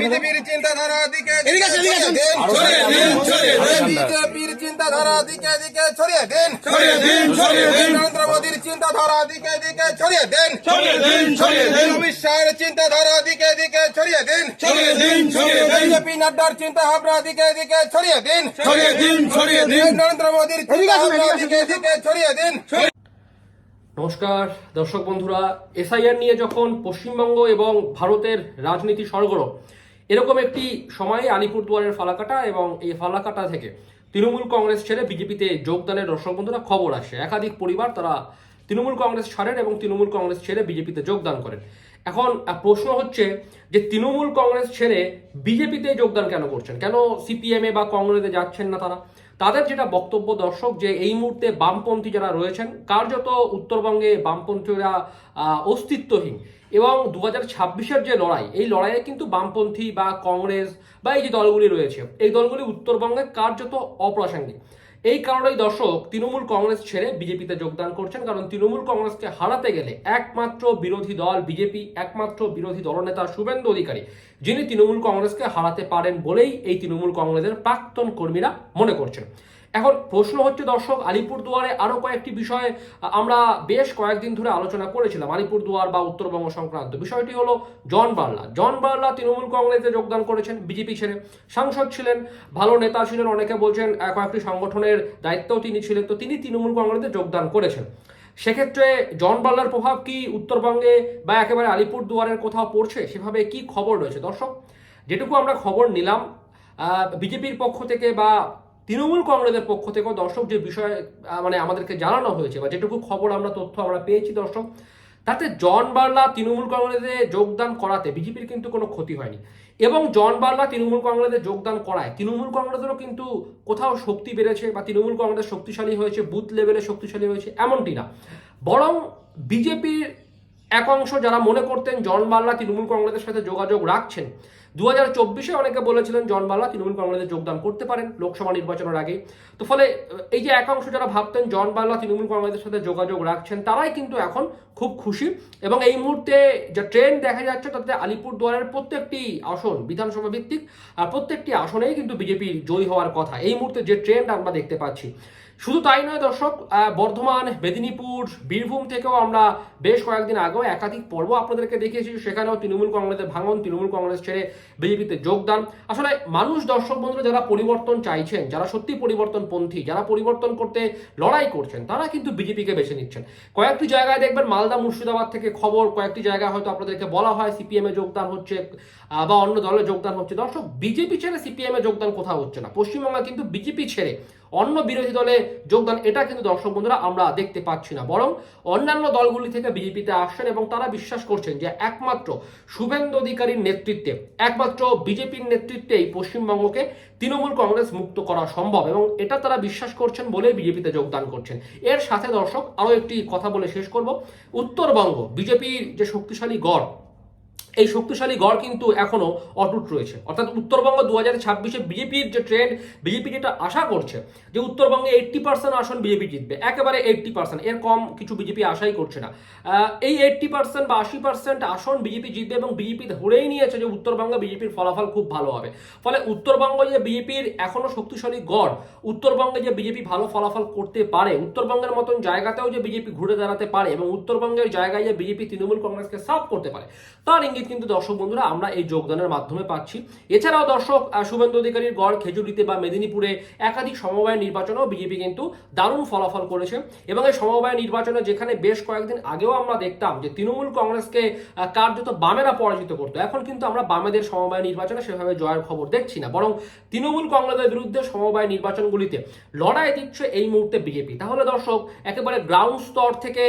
বিজেপির চিন্তাধারা দিকে। বিজেপির চিন্তাধারা দিকে দিকে ছড়িয়ে দিন। নরেন্দ্র মোদীর চিন্তাধারা দিকে দিকে ছড়িয়ে দিন। অমিত শাহের চিন্তাধারা দিকে দিকে ছড়িয়ে দিন। বিজেপি নাড্ডার চিন্তা ভাবনা দিকে দিকে ছড়িয়ে দিন ছড়িয়ে দিন। নরেন্দ্র মোদীর চিন্তা ভাবনা দিকে দিকে ছড়িয়ে দিন নমস্কার, দর্শক বন্ধুরা, এসআইআর নিয়ে যখন পশ্চিমবঙ্গ এবং ভারতের রাজনীতি সরগরম, এরকম একটি সময়ে আলিপুরদুয়ারের ফালাকাটা এবং এই ফালাকাটা থেকে তৃণমূল কংগ্রেস ছেড়ে বিজেপিতে যোগদানের দর্শক বন্ধুরা খবর আসে। একাধিক পরিবার তারা তৃণমূল কংগ্রেস ছাড়েন এবং তৃণমূল কংগ্রেস ছেড়ে বিজেপিতে যোগদান করেন। এখন প্রশ্ন হচ্ছে যে তৃণমূল কংগ্রেস ছেড়ে বিজেপিতে যোগদান কেন করছেন? কেন সিপিএমে বা কংগ্রেসে যাচ্ছেন না তারা? তাদের যেটা বক্তব্য দর্শক, যে এই মুহূর্তে বামপন্থী যারা রয়েছেন, কার্যত উত্তরবঙ্গে বামপন্থীরা অস্তিত্বহীন। এবং দু হাজার ছাব্বিশের যে লড়াই, এই লড়াইয়ে কিন্তু বামপন্থী বা কংগ্রেস বা এই যে দলগুলি রয়েছে, এই দলগুলি উত্তরবঙ্গে কার্যত অপ্রাসঙ্গিক। এই কারণেই দর্শক, তৃণমূল কংগ্রেস ছেড়ে বিজেপিতে যোগদান করছেন, কারণ তৃণমূল কংগ্রেসকে হারাতে গেলে একমাত্র বিরোধী দল বিজেপি, একমাত্র বিরোধী দলনেতা শুভেন্দু অধিকারী, যিনি তৃণমূল কংগ্রেসকে হারাতে পারেন বলেই এই তৃণমূল কংগ্রেসের প্রাক্তন কর্মীরা মনে করছেন। এখন প্রশ্ন হচ্ছে, দর্শক, আলিপুরদুয়ারে আরও কয়েকটি বিষয়ে আমরা বেশ কয়েকদিন ধরে আলোচনা করেছিলাম, আলিপুরদুয়ার বা উত্তরবঙ্গ সংক্রান্ত। বিষয়টি হলো জন বার্লা। জন বার্লা তৃণমূল কংগ্রেসে যোগদান করেছেন বিজেপি ছেড়ে। সাংসদ ছিলেন, ভালো নেতা ছিলেন, অনেকে বলছেন কয়েকটি সংগঠনের দায়িত্বও তিনি ছিলেন, তো তিনি তৃণমূল কংগ্রেসে যোগদান করেছেন। সেক্ষেত্রে জন বার্লার প্রভাব কি উত্তরবঙ্গে বা একেবারে আলিপুরদুয়ারের কোথাও পড়ছে? সেভাবে কি খবর রয়েছে? দর্শক, যেটুকু আমরা খবর নিলাম বিজেপির পক্ষ থেকে বা তৃণমূল কংগ্রেসের পক্ষ থেকেও দর্শক যে বিষয়ে মানে আমাদেরকে জানানো হয়েছে বা যেটুকু খবর আমরা তথ্য আমরা পেয়েছি দর্শক, তাতে জন বার্লা তৃণমূল কংগ্রেসে যোগদান করাতে বিজেপির কিন্তু কোনো ক্ষতি হয়নি। এবং জন বার্লা তৃণমূল কংগ্রেসে যোগদান করায়, তৃণমূল কংগ্রেসেরও কিন্তু কোথাও শক্তি বেড়েছে বা তৃণমূল কংগ্রেস শক্তিশালী হয়েছে, বুথ লেভেলে শক্তিশালী হয়েছে এমনটি না। বরং বিজেপির এক অংশ যারা মনে করতেন জন বাল্লা তৃণমূল কংগ্রেসের সাথে যোগাযোগ রাখছেন দু হাজার চব্বিশে অনেকে বলেছিলেন জন বাল্লা তৃণমূল কংগ্রেসে যোগদান করতে পারেন লোকসভা নির্বাচনের আগে। তো ফলে, এই যে এক অংশ যারা ভাবতেন জন বাল্লা তৃণমূল কংগ্রেসের সাথে যোগাযোগ রাখছেন, তারাই কিন্তু এখন খুব খুশি এবং এই মুহূর্তে যে ট্রেন্ড দেখা যাচ্ছে, তাতে আলিপুর দুয়ারের প্রত্যেকটি আসন, বিধানসভা ভিত্তিক প্রত্যেকটি আসনেই কিন্তু বিজেপি জয়ী হওয়ার কথা। এই মুহূর্তে যে ট্রেন্ড আমরা দেখতে পাচ্ছি শুধু তাই নয় দর্শক বর্ধমান, মেদিনীপুর, বীরভূম থেকেও আমরা বেশ কয়েকদিন আগেও একাধিক পর্ব আপনাদেরকে দেখিয়েছি। সেখানেও তৃণমূল কংগ্রেসের ভাঙন, তৃণমূল কংগ্রেস ছেড়ে বিজেপিতে যোগদান। আসলে মানুষ, দর্শক বন্ধুরা, যারা পরিবর্তন চাইছেন, যারা সত্যি পরিবর্তনপন্থী, যারা পরিবর্তন করতে লড়াই করছেন, তারা কিন্তু বিজেপিকে বেছে নিচ্ছেন। কয়েকটি জায়গায় দেখবেন মালদা, মুর্শিদাবাদ থেকে খবর, কয়েকটি জায়গায় হয়তো আপনাদেরকে বলা হয় সিপিএম যোগদান হচ্ছে বা অন্য দলে যোগদান হচ্ছে। দর্শক, বিজেপি ছেড়ে সিপিএম যোগদান কোথাও হচ্ছে না। পশ্চিমবঙ্গে কিন্তু বিজেপি ছেড়ে অন্য বিরোধী দলে যোগদান, এটা কিন্তু দর্শক বন্ধুরা আমরা দেখতে পাচ্ছি না। বরং অন্যান্য দলগুলি থেকে বিজেপিতে আসছেন এবং তারা বিশ্বাস করছেন যে একমাত্র শুভেন্দু অধিকারীর নেতৃত্বে, একমাত্র বিজেপির নেতৃত্বেই পশ্চিমবঙ্গকে তৃণমূল কংগ্রেস মুক্ত করা সম্ভব এবং এটা তারা বিশ্বাস করছেন বলেই বিজেপিতে যোগদান করছেন। এর সাথে দর্শক আরও একটি কথা বলে শেষ করব। উত্তরবঙ্গ, বিজেপির যে শক্তিশালী গড় এই শক্তিশালী গড় কিন্তু এখনও অটুট রয়েছে। অর্থাৎ উত্তরবঙ্গ দু হাজার ছাব্বিশে বিজেপির যে ট্রেন্ড বিজেপি যেটা আশা করছে যে উত্তরবঙ্গে এইট্টি পার্সেন্ট আসন বিজেপি জিতবে, একেবারে এইট্টি পার্সেন্ট এর কম কিছু বিজেপি আশাই করছে না। এই এইট্টি পার্সেন্ট বা আশি পার্সেন্ট আসন বিজেপি জিতবে এবং বিজেপি ধরেই নিয়েছে যে উত্তরবঙ্গে বিজেপির ফলাফল খুব ভালো হবে। ফলে উত্তরবঙ্গ যে বিজেপির এখনও শক্তিশালী গড়, উত্তরবঙ্গে যে বিজেপি ভালো ফলাফল করতে পারে, উত্তরবঙ্গের মতন জায়গাতেও যে বিজেপি ঘুরে দাঁড়াতে পারে এবং উত্তরবঙ্গের জায়গায় যে বিজেপি তৃণমূল কংগ্রেসকে সাফ করতে পারে, তার ইঙ্গিত কিন্তু দর্শক বন্ধুরা আমরা এই যোগদানের মাধ্যমে পাচ্ছি। এছাড়াও দর্শক শুভেন্দু অধিকারীর গড় খেজুরিতে বা মেদিনীপুরে একাধিক সমবায় নির্বাচনেও বিজেপি কিন্তু দারুণ ফলাফল করেছে। এবং এই সমবায় নির্বাচনে যেখানে বেশ কয়েকদিন আগেও আমরা দেখতাম যে তৃণমূল কংগ্রেসকে কার্যত বামেরা পরাজিত করতো। এখন কিন্তু আমরা বামেদের সমবায় নির্বাচনে সেভাবে জয়ের খবর দেখছি না। বরং তৃণমূল কংগ্রেসের বিরুদ্ধে সমবায় নির্বাচনগুলিতে লড়াই দিচ্ছে এই মুহূর্তে বিজেপি। তাহলে দর্শক, একেবারে গ্রাউন্ড স্তর থেকে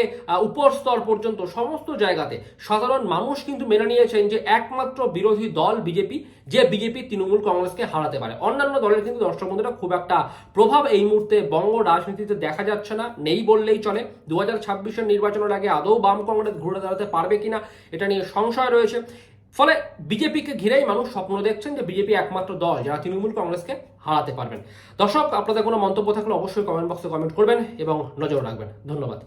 উপর স্তর পর্যন্ত সমস্ত জায়গাতে সাধারণ মানুষ কিন্তু মেনে নিয়েছেন যে একমাত্র বিরোধী দল বিজেপি, যে বিজেপি তৃণমূল কংগ্রেসকে হারাতে পারে। অন্যান্য দলের কিন্তু দর্শক বন্ধুরা খুব একটা প্রভাব এই মুহূর্তে বঙ্গ রাজনীতিতে দেখা যাচ্ছে না, নেই বললেই চলে। দু হাজার ছাব্বিশের নির্বাচনের আগে আদৌ বাম কংগ্রেস ঘুরে দাঁড়াতে পারবে কিনা, এটা নিয়ে সংশয় রয়েছে। ফলে বিজেপিকে ঘিরেই মানুষ স্বপ্ন দেখছেন যে বিজেপি একমাত্র দল যারা তৃণমূল কংগ্রেসকে হারাতে পারবেন। দর্শক, আপনাদের কোনো মন্তব্য থাকলে অবশ্যই কমেন্ট বক্সে কমেন্ট করবেন এবং নজর রাখবেন। ধন্যবাদ।